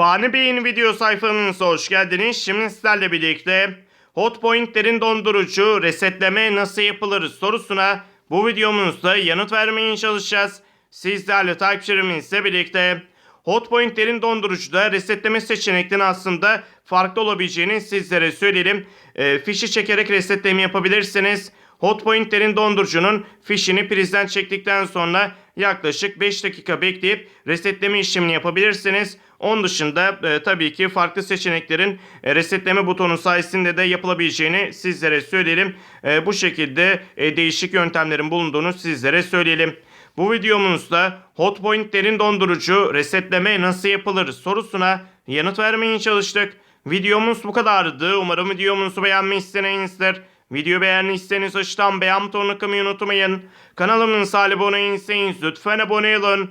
Fani Bey'in video sayfamıza hoş geldiniz. Şimdi sizlerle birlikte Hotpoint'lerin dondurucu resetleme nasıl yapılır sorusuna bu videomuzda yanıt vermeye çalışacağız. Sizlerle takipçilerimizle birlikte Hotpoint'lerin dondurucuda resetleme seçeneklerinin aslında farklı olabileceğini sizlere söyleyelim. E, fişi çekerek resetleme yapabilirsiniz. Hotpoint'lerin dondurucunun fişini prizden çektikten sonra yaklaşık 5 dakika bekleyip resetleme işlemini yapabilirsiniz. Onun dışında e, tabii ki farklı seçeneklerin e, resetleme butonu sayesinde de yapılabileceğini sizlere söyleyelim. E, bu şekilde e, değişik yöntemlerin bulunduğunu sizlere söyleyelim. Bu videomuzda Hotpoint'lerin dondurucu resetleme nasıl yapılır sorusuna yanıt vermeye çalıştık. Videomuz bu kadardı. Umarım videomuzu beğenmişsinizdir. Video beğendiyseniz aşağıdan beğen butonuna kılmayı unutmayın. Kanalımıza abone değilseniz lütfen abone olun.